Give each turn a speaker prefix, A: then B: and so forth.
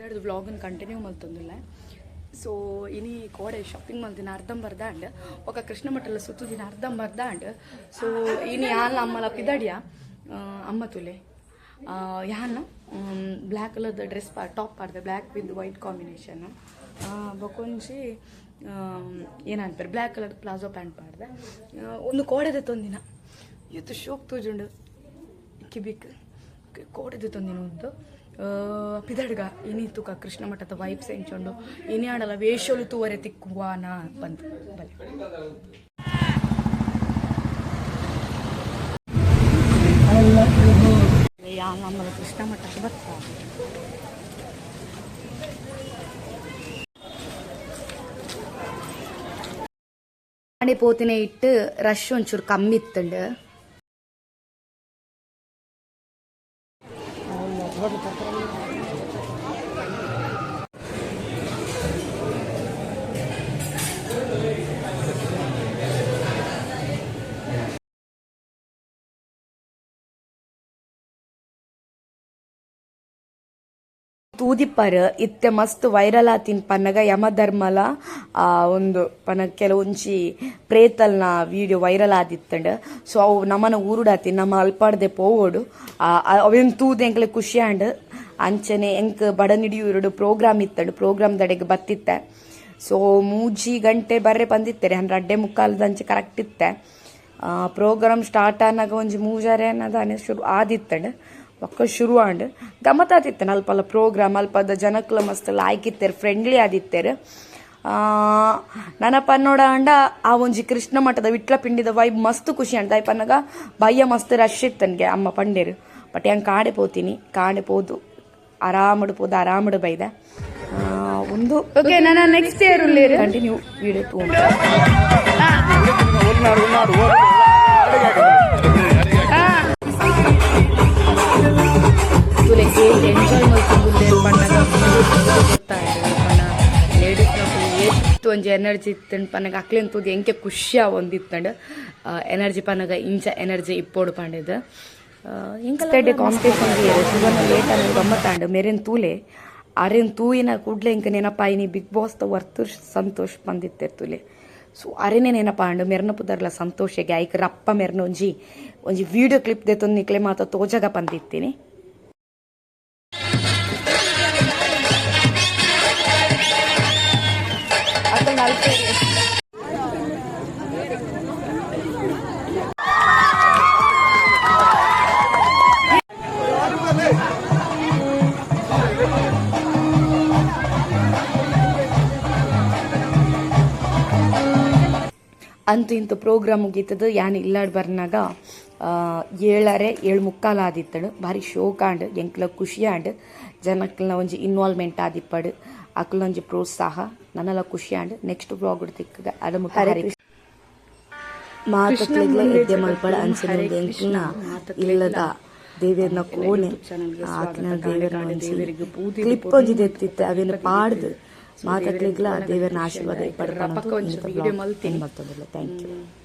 A: ಇದ್ದಾಡ್ದು ವ್ಲಾಗನ್ನು continue ಮಲ್ತಂದಿಲ್ಲ so ಇನಿ ಕೋಡೆ shopping ಮಲ್ದಿನ ಅರ್ಧಂಬರ್ಧ ಅಂಡ್ ಒಕ್ಕ ಕೃಷ್ಣ ದಿನ ಸುತ್ತುದಿನ ಅರ್ಧಂಬರ್ಧ ಅಂಡ್ ಸೊ ಇನಿ ಯಾಲ ಅಮ್ಮಲ ಪಿದಾಡಿಯ? ಅಮ್ಮ ತುಲೆ. ಯಾಲ್ನ ಬ್ಲ್ಯಾಕ್ ಕಲರ್ದ ಡ್ರೆಸ್ ಪಾ ಟಾಪ್ ಪಾಡ್ದೆ ಬ್ಲ್ಯಾಕ್ ವಿತ್ ವೈಟ್ ಕಾಂಬಿನೇಷನ್ ಬಕೊಂಜಿ ಏನಂತಾರೆ ಬ್ಲ್ಯಾಕ್ ಕಲರ್ ಪ್ಲಾಜೋ ಪ್ಯಾಂಟ್ ಪಾಡ್ದೆ. ಒಂದು ಕೋಡೆದ ತೊಂದಿನ. ಇವತ್ತು ಶೋಕ್ ತೋಜುಂಡು. ಕಿಬಿಕ್. ಕೋಡೆದ ತೊಂದಿನ ಒಂದು. ಪಿದಡ್ಗ, ಇನಿ ತೂಕ ಕೃಷ್ಣ ಮಠದ ವೈಬ್ಸ್ ಎಂಚೊಂಡು ಇನಿ ಆಡಲ್ಲ ವೇಷಲು ತೂವರೆ ತಿಕ್ಕುವಾನ ಬಂತು ಬಲೆ. ಕೃಷ್ಣ ಮಠಕ್ಕೆ ಬರ್ತಾರೆ ಪೋತಿನ ಇಟ್ಟು ರಶ್ ಒಂಚೂರು ಕಮ್ಮಿ ಇತ್ತಂಡು. por ತೂದಿಪ್ಪರ್ ಇತ್ತೆ ಮಸ್ತ್ ವೈರಲ್ ಆತಿನ ಪನ್ನಗ ಯಮಧರ್ಮಲ. ಆ, ಒಂದು ಪನ ಕೆಲವೊಂಜಿ ಪ್ರೇತಲ್ನ ವಿಡಿಯೋ ವೈರಲ್ ಆದಿತ್ತಂಡ್. ಸೊ ಅವು ನಮ್ಮನ ಊರುಡಾತಿ ನಮ್ಮ ಅಲ್ಪಾಡ್ದೆ ಪೋವೋಡು. ಅವೇನ್ ತೂದೆ ಎಂಕ್ಲೆ ಖುಷಿ ಆಂಡ್ ಅಂಚನೆ ಎಂಕ್ ಬಡನಿಡಿಯೂರುಡು ಪ್ರೋಗ್ರಾಮ್ ಇತ್ತಂಡ್. ಪ್ರೋಗ್ರಾಮ್ ದಡೆಗೆ ಬತ್ತಿತ್ತೆ. ಸೊ ಮೂಜಿ ಗಂಟೆ ಬರ್ರೆ ಬಂದಿತ್ತರೆ ಅಂದ್ರೆ ಅಡ್ಡೆ ಮುಕ್ಕಾಲ್ದಂಚೆ ಕರೆಕ್ಟ್ ಇತ್ತೆ. ಪ್ರೋಗ್ರಾಮ್ ಸ್ಟಾರ್ಟ್ ಆನಾಗ ಒಂಜಿ ಮೂಜಾರೆ ಅನ್ನೋದಾನೆ ಶುರು ಆದಿತ್ತಂಡ್. ಒಕ್ಕ ಶುರು ಆಂಡ್ ಗಮತ್ ಅಲ್ಪ ಅಲ್ಪಲ್ಲ ಪ್ರೋಗ್ರಾಮ್ ಅಲ್ಪದ ಜನಕ್ಲ ಮಸ್ತ್ ಲಾಯ್ಕಿತ್ತೇರು ಫ್ರೆಂಡ್ಲಿ ಆದಿತ್ತೇರು. ನನ್ನ ಪನ್ನೋಡ ಅಂಡ ಆ ಒಂಜಿ ಕೃಷ್ಣ ಮಠದ ವಿಟ್ಲ ಪಿಂಡಿದ ವೈಬ್ ಮಸ್ತ್ ಖುಷಿ ಅಂಡ್ ದಾಯ್ ಪನ್ನಗ ಬಯ್ಯ ಮಸ್ತ್ ರಶ್ ಇತ್ತನ್ಗೆ ಅಮ್ಮ ಪಂಡೇರು ಬಟ್ ಹೆಂಗೆ ಕಾಡೆ ಪೋತೀನಿ ಕಾಡೆ ಪೋದು ಆರಾಮಡು ಪೋದು ಆರಾಮಡು ಬೈದ. ಆ, ಒಂದು
B: ಓಕೆ ನನ್ನ ನೆಕ್ಸ್ಟ್ ಇಯರ್
A: ಕಂಟಿನ್ಯೂ ವಿಡಿಯೋ ತೂ ಒಂಜಿ ಎನರ್ಜಿ ಇತ್ತಂಡ್ ಪನಗ ಅಕ್ಲೆನ್ ತೂದಿ ಎಂಕೆ ಖುಷಿಯ ಒಂದಿತ್ತಂಡ್. ಎನರ್ಜಿ ಪನಗ ಇಂಚ ಎನರ್ಜಿ ಇಪ್ಪೋಡು ಪಂಡಿದ್. ಇಂಕೆ ಕಾಂಪಿಟೇಷನ್ ಲೇಟ್ ಅನ್ನೋ ಗಮ್ಮತ್ತಾಂಡ್. ಮೇರೆನ್ ತೂಲೆ ಅರೆನ್ ತೂಯಿನ ಕೂಡ್ಲೆ ಇಂಕ ನೆನಪಾಯಿನಿ ಬಿಗ್ ಬಾಸ್ ದ ವರ್ತು ಸಂತೋಷ್ ಬಂದಿತ್ತೆ ತೂಲೆ. ಸೊ ಅರೆನೇ ನೆನಪಾಂಡು ಮೆರ್ನ ಪುದರ್ಲ ಸಂತೋಷಗೆ ಐಕ್ ರಪ್ಪ ಮೆರ್ನ ಒಂಜಿ ಒಂಜಿ ವಿಡಿಯೋ ಕ್ಲಿಪ್ ದೆತ್ತೊಂದು ನಿಕ್ಲೆ ಮಾತ ತೋಜಗ ಬಂದಿತ್ತೀನಿ ಅಂತೂ ಇಂತು ಪ್ರೋಗ್ರಾಮ್ ಮುಗೀತದ. ಯಾನ್ ಇಲ್ಲಾಡ್ ಬರ್ನಾಗ ಏಳರೆ, ಏಳು ಮುಕ್ಕಾಲು ಆದಿತ್ತಡು. ಭಾರಿ ಶೋಕ ಆಂಡ್ ಎಂಕ್ಲ ಖುಷಿ ಆಂಡ್ ಜನಕ್ಲ ಒಂಜಿ ಇನ್ವಾಲ್ವ್ಮೆಂಟ್ ಆದಿಪ್ಪಡು. ಅಕ್ಲ ಒಂಜಿ ಪ್ರೋತ್ಸಾಹ ನನ್ನಲ ಖುಷಿ ಆಂಡ್ ನೆಕ್ಸ್ಟ್ ಬ್ಲಾಗ್ ಉಡ್ತಿಕ್ಕ ಅದ ಮುಟ್ಟ ಮಲ್ಪಡ ಇಲ್ಲದ ಕೋಣೆ ಆತನ ದೇವರ ಒಂಜಿ ಕ್ಲಿಪ್ ಒಂಜಿ ತೆತ್ತಿತ್ತೆ ಅವೇನು ಪಾಡ್ದು ದೇವರನ ಆಶೀರ್ವಾದ ಪಡ್ಕೊಂಡು ಮತ್ತೊಂದಿಲ್ಲ ಥ್ಯಾಂಕ್ ಯು